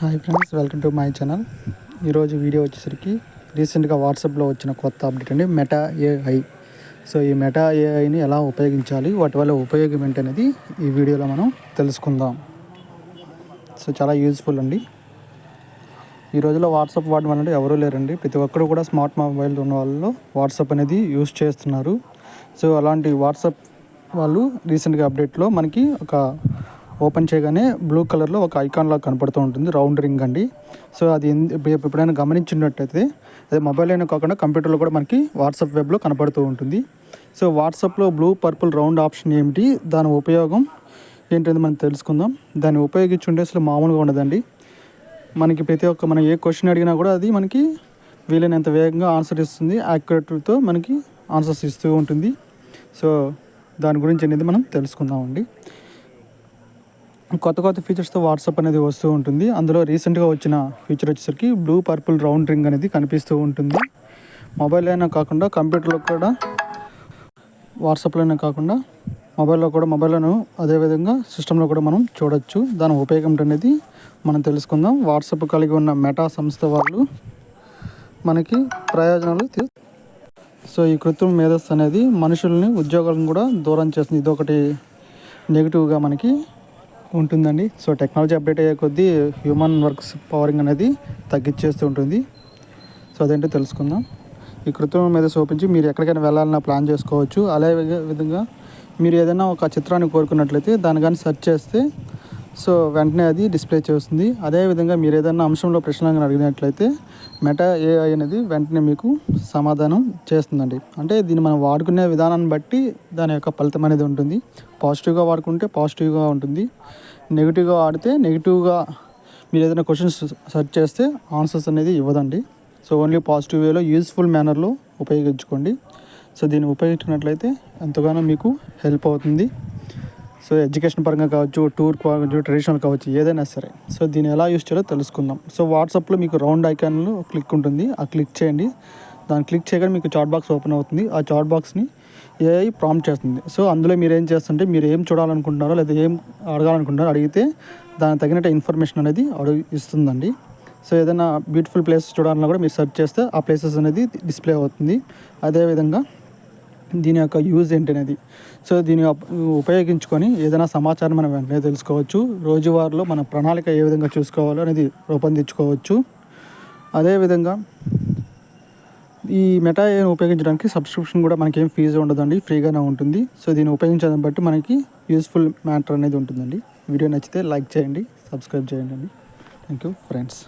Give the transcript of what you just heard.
Hi friends welcome to my channel ఈరోజు video వచ్చేసరికి రీసెంట్గా వాట్సాప్లో వచ్చిన కొత్త అప్డేట్ అండి మెటా ఏఐ సో ఈ మెటా ఏఐని ఎలా ఉపయోగించాలి వాటి వల్ల ఉపయోగం ఏంటనేది ఈ వీడియోలో మనం తెలుసుకుందాం. సో చాలా యూజ్ఫుల్ అండి. ఈ రోజుల్లో వాట్సాప్ వాడడం వల్ల ఎవరూ లేరండి. ప్రతి ఒక్కరు కూడా స్మార్ట్ మొబైల్ ఉన్న వాళ్ళు వాట్సాప్ అనేది యూజ్ చేస్తున్నారు. సో అలాంటి వాట్సాప్ వాళ్ళు రీసెంట్గా అప్డేట్లో మనకి ఒక ఓపెన్ చేయగానే బ్లూ కలర్లో ఒక ఐకాన్ లాగా కనపడుతూ ఉంటుంది రౌండ్ రింగ్ అండి. సో అది ఎందు- ఎప్పుడైనా గమనించినట్టయితే అదే మొబైల్ అయినా కాకుండా కంప్యూటర్లో కూడా మనకి వాట్సాప్ వెబ్లో కనపడుతూ ఉంటుంది. సో వాట్సాప్లో బ్లూ పర్పుల్ రౌండ్ ఆప్షన్ ఏమిటి దాని ఉపయోగం ఏంటనేది మనం తెలుసుకుందాం. దాన్ని ఉపయోగించుంటే అసలు మామూలుగా ఉండదండి. మనకి ప్రతి ఒక్క మనం ఏ క్వశ్చన్ అడిగినా కూడా అది మనకి వీలైనంత వేగంగా ఆన్సర్ ఇస్తుంది యాక్యురేట్తో మనకి ఆన్సర్స్ ఇస్తూ ఉంటుంది. సో దాని గురించి అనేది మనం తెలుసుకుందామండి. కొత్త కొత్త ఫీచర్స్తో వాట్సాప్ అనేది వస్తూ ఉంటుంది. అందులో రీసెంట్గా వచ్చిన ఫీచర్ వచ్చేసరికి బ్లూ పర్పుల్ రౌండ్ రింగ్ అనేది కనిపిస్తూ ఉంటుంది. మొబైల్ అయినా కాకుండా కంప్యూటర్లో కూడా వాట్సాప్లోనే కాకుండా మొబైల్లో కూడా మొబైల్లోను అదేవిధంగా సిస్టంలో కూడా మనం చూడొచ్చు. దాని ఉపయోగం అనేది మనం తెలుసుకుందాం. వాట్సాప్ కలిగి ఉన్న మెటా సంస్థ వాళ్ళు మనకి ప్రయోజనాలు సో ఈ కృత్రిమ మేధస్సు అనేది మనుషుల్ని ఉద్యోగాలను కూడా దూరం చేస్తుంది. ఇదొకటి నెగిటివ్గా మనకి ఉంటుందండి. సో టెక్నాలజీ అప్డేట్ అయ్యే కొద్దీ హ్యూమన్ వర్క్స్ పవరింగ్ అనేది తగ్గించేస్తూ ఉంటుంది. సో అదేంటో తెలుసుకుందాం. ఈ కృత్రిమ మీద చూపించి మీరు ఎక్కడికైనా వెళ్ళాలన్నా ప్లాన్ చేసుకోవచ్చు. అదే విధంగా మీరు ఏదైనా ఒక చిత్రాన్ని కోరుకున్నట్లయితే దాని కానీ సెర్చ్ చేస్తే సో వెంటనే అది డిస్ప్లే చేస్తుంది. అదేవిధంగా మీరు ఏదైనా అంశంలో ప్రశ్నలను అడిగినట్లయితే మెటా ఏఐ అనేది వెంటనే మీకు సమాధానం చేస్తుందండి. అంటే దీన్ని మనం వాడుకునే విధానాన్ని బట్టి దాని యొక్క ఫలితం అనేది ఉంటుంది. పాజిటివ్గా వాడుకుంటే పాజిటివ్గా ఉంటుంది. నెగిటివ్గా వాడితే నెగిటివ్గా మీరు ఏదైనా క్వశ్చన్స్ సెర్చ్ చేస్తే ఆన్సర్స్ అనేది ఇవ్వదండి. సో ఓన్లీ పాజిటివ్ వేలో యూస్ఫుల్ మేనర్లో ఉపయోగించుకోండి. సో దీన్ని ఉపయోగించుకున్నట్లయితే ఎంతగానో మీకు హెల్ప్ అవుతుంది. సో ఎడ్యుకేషన్ పరంగా కావచ్చు టూర్ కావచ్చు ట్రెడిషనల్ కావచ్చు ఏదైనా సరే. సో దీన్ని ఎలా యూస్ చేయాలో తెలుసుకుందాం. సో వాట్సాప్లో మీకు రౌండ్ ఐకాన్లో క్లిక్ ఉంటుంది. ఆ క్లిక్ చేయండి. దాన్ని క్లిక్ చేయగానే మీకు చాట్ బాక్స్ ఓపెన్ అవుతుంది. ఆ చాట్ బాక్స్ని ఏఐ ప్రాంప్ట్ చేస్తుంది. సో అందులో మీరు ఏం చేస్తుంటే మీరు ఏం చూడాలనుకుంటున్నారో లేదా ఏం అడగాలనుకుంటున్నారో అడిగితే దానికి తగినట్టు ఇన్ఫర్మేషన్ అనేది అడుగు ఇస్తుందండి. సో ఏదైనా బ్యూటిఫుల్ ప్లేసెస్ చూడాలన్నా కూడా మీరు సెర్చ్ చేస్తే ఆ ప్లేసెస్ అనేది డిస్ప్లే అవుతుంది. అదేవిధంగా దీని యొక్క యూజ్ ఏంటనేది. సో దీని ఉపయోగించుకొని ఏదైనా సమాచారం మనం వెంటనే తెలుసుకోవచ్చు. రోజువారీలో మన ప్రణాళిక ఏ విధంగా చూసుకోవాలో అనేది రూపొందించుకోవచ్చు. అదేవిధంగా ఈ మెటా ఉపయోగించడానికి సబ్స్క్రిప్షన్ కూడా మనకి ఏం ఫీజు ఉండదండి ఫ్రీగానే ఉంటుంది. సో దీన్ని ఉపయోగించడం బట్టి మనకి యూస్ఫుల్ మ్యాటర్ అనేది ఉంటుందండి. వీడియో నచ్చితే లైక్ చేయండి సబ్స్క్రైబ్ చేయండి. Thank you friends.